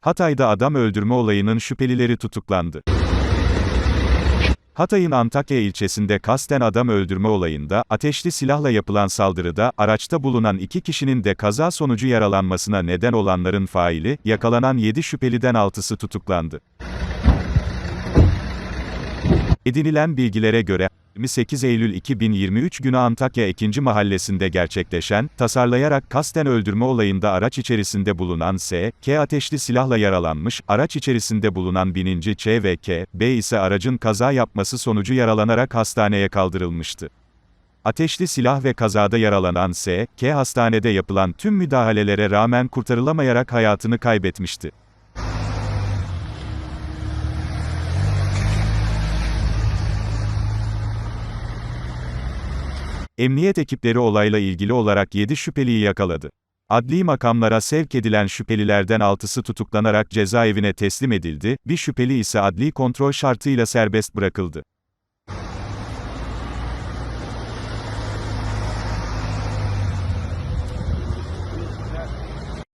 Hatay'da adam öldürme olayının şüphelileri tutuklandı. Hatay'ın Antakya ilçesinde kasten adam öldürme olayında, ateşli silahla yapılan saldırıda, araçta bulunan iki kişinin de kaza sonucu yaralanmasına neden olanların faili, yakalanan 7 şüpheliden 6'sı tutuklandı. Edinilen bilgilere göre, 28 Eylül 2023 günü Antakya 2. Mahallesi'nde gerçekleşen, tasarlayarak kasten öldürme olayında araç içerisinde bulunan S, K ateşli silahla yaralanmış, araç içerisinde bulunan bininci Ç ve K, B ise aracın kaza yapması sonucu yaralanarak hastaneye kaldırılmıştı. Ateşli silah ve kazada yaralanan S, K hastanede yapılan tüm müdahalelere rağmen kurtarılamayarak hayatını kaybetmişti. Emniyet ekipleri olayla ilgili olarak 7 şüpheliyi yakaladı. Adli makamlara sevk edilen şüphelilerden 6'sı tutuklanarak cezaevine teslim edildi, bir şüpheli ise adli kontrol şartıyla serbest bırakıldı.